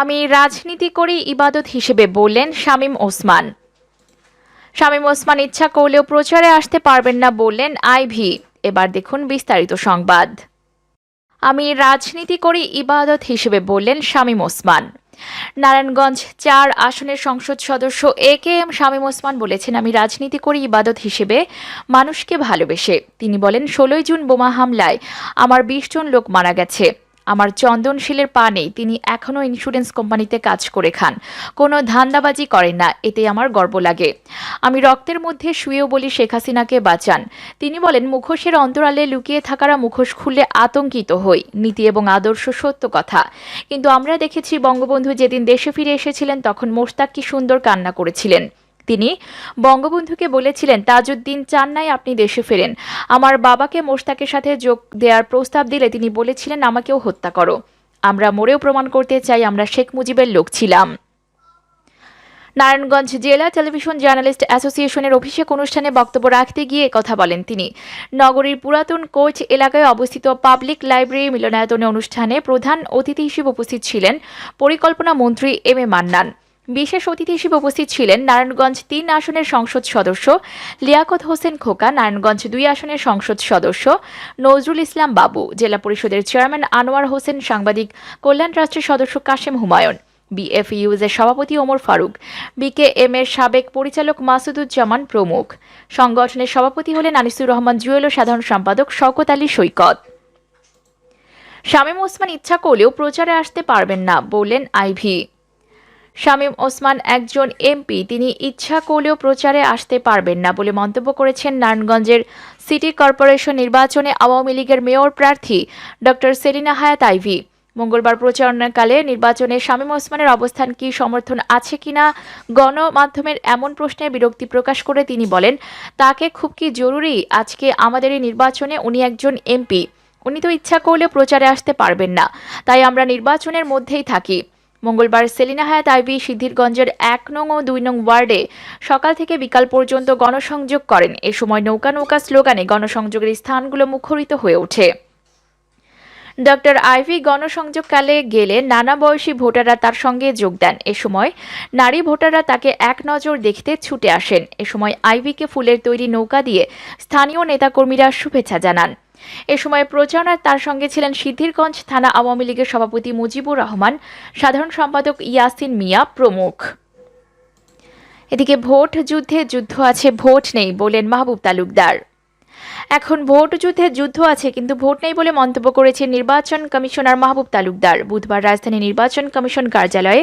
আমি রাজনীতি করি, ইবাদত হিসেবে বললেন শামীম ওসমান। শামীম ওসমান ইচ্ছা করলেও প্রচারে আসতে পারবেন না বললেন আইভি। এবার দেখুন বিস্তারিত সংবাদ। আমি রাজনীতি করি, ইবাদত হিসেবে বললেন শামীম ওসমান। নারায়ণগঞ্জ চার আসনের সংসদ সদস্য A K M Shamim Osman বলেছেন, আমি রাজনীতি করি, ইবাদত হিসেবে মানুষকে ভালোবেসে। তিনি বলেন, ষোলোই জুন বোমা হামলায় আমার বিশ জন লোক মারা গেছে। আমার চন্দনশীলের পা নেই তিনি এখনও ইন্স্যুরেন্স কোম্পানিতে কাজ করে খান। কোনো ধান্দাবাজি করেন না, এতে আমার গর্ব লাগে। আমি রক্তের মধ্যে শুয়েও বলি শেখ হাসিনাকে বাঁচান। তিনি বলেন, মুখোশের অন্তরালে লুকিয়ে থাকারা মুখোশ খুললে আতঙ্কিত হই। নীতি এবং আদর্শ সত্য কথা। কিন্তু আমরা দেখেছি বঙ্গবন্ধু যেদিন দেশে ফিরে এসেছিলেন, তখন মোশতাক কি সুন্দর কান্না করেছিলেন। তিনি বঙ্গবন্ধুকে বলেছিলেন, তাজউদ্দিন চান নাই আপনি দেশে ফেরেন। আমার বাবাকে মোশতাকের সাথে যোগ দেওয়ার প্রস্তাব দিলে তিনি বলেছিলেন, আমাকেও হত্যা করো। আমরা মরেও প্রমাণ করতে চাই, আমরা শেখ মুজিবের লোক ছিলাম। নারায়ণগঞ্জ জেলা টেলিভিশন জার্নালিস্ট অ্যাসোসিয়েশনের অভিষেক অনুষ্ঠানে বক্তব্য রাখতে গিয়ে কথা বলেন তিনি। নগরীর পুরাতন কোচ এলাকায় অবস্থিত পাবলিক লাইব্রেরি মিলনায়তনে অনুষ্ঠানে প্রধান অতিথি হিসেবে উপস্থিত ছিলেন পরিকল্পনা মন্ত্রী এম এ মান্নান। বিশেষ অতিথি হিসেবে উপস্থিত ছিলেন নারায়ণগঞ্জ তিন আসনের সংসদ সদস্য, লিয়াকত হোসেন খোকা, নারায়ণগঞ্জ দুই আসনের সংসদ সদস্য, নজরুল ইসলাম বাবু, জেলা পরিষদের চেয়ারম্যান আনোয়ার হোসেন, সাংবাদিক কল্যাণ ট্রাস্টের সদস্য কাশেম হুমায়ুন, বিএফইউজের সভাপতি ওমর ফারুক বিকেএম এর সাবেক পরিচালক মাসুদুজ্জামান প্রমুখ। সংগঠনের সভাপতি হলেন আনিসুর রহমান জুয়েল ও সাধারণ সম্পাদক শওকত আলী সৈকত। শামীম ওসমান ইচ্ছা করলেও প্রচারে আসতে পারবেন না বললেন আইভি। শামীম ওসমান একজন এমপি। তিনি ইচ্ছা করলেও প্রচারে আসতে পারবেন না বলে মন্তব্য করেছেন নারায়ণগঞ্জের সিটি কর্পোরেশন নির্বাচনে আওয়ামী লীগের মেয়র প্রার্থী ডক্টর সেলিনা হায়াত আইভি। মঙ্গলবার প্রচারণাকালে নির্বাচনে শামীম ওসমানের অবস্থান কি, সমর্থন আছে কিনা গণমাধ্যমের এমন প্রশ্নে বিরক্তি প্রকাশ করে তিনি বলেন, তাকে খুব কি জরুরি? আজকে আমাদের এই নির্বাচনে উনি একজন এমপি। উনি তো ইচ্ছা করলেও প্রচারে আসতে পারবেন না। তাই আমরা নির্বাচনের মধ্যেই থাকি। মঙ্গলবার সেলিনা হায়াত আইবি সিদ্ধিরগঞ্জের এক নং ও দুই নং ওয়ার্ডে সকাল থেকে বিকাল পর্যন্ত গণসংযোগ করেন। এ সময় নৌকা নৌকা স্লোগানে গণসংযোগের স্থানগুলো মুখরিত হয়ে ওঠে। ডক্টর আইভি গণসংযোগকালে গেলে নানা বয়সী ভোটাররা তার সঙ্গে যোগ দেন। এ সময় নারী ভোটাররা তাকে এক নজর দেখতে ছুটে আসেন। এ সময় আইভিকে ফুলের তৈরি নৌকা দিয়ে স্থানীয় নেতাকর্মীরা শুভেচ্ছা জানান। এ সময় প্রচারণায় তার সঙ্গে ছিলেন সিদ্ধিরগঞ্জ থানা আওয়ামী লীগের সভাপতি মুজিবুর রহমান, সাধারণ সম্পাদক ইয়াসিন মিয়া প্রমুখ। এদিকে ভোট যুদ্ধে যুদ্ধ আছে, ভোট নেই বলেন মাহবুব তালুকদার। এখন ভোট যুদ্ধে যুদ্ধ আছে, কিন্তু ভোট নেই বলে মন্তব্য করেছেন নির্বাচন কমিশনার মাহবুব তালুকদার। বুধবার রাজধানী নির্বাচন কমিশন কার্যালয়ে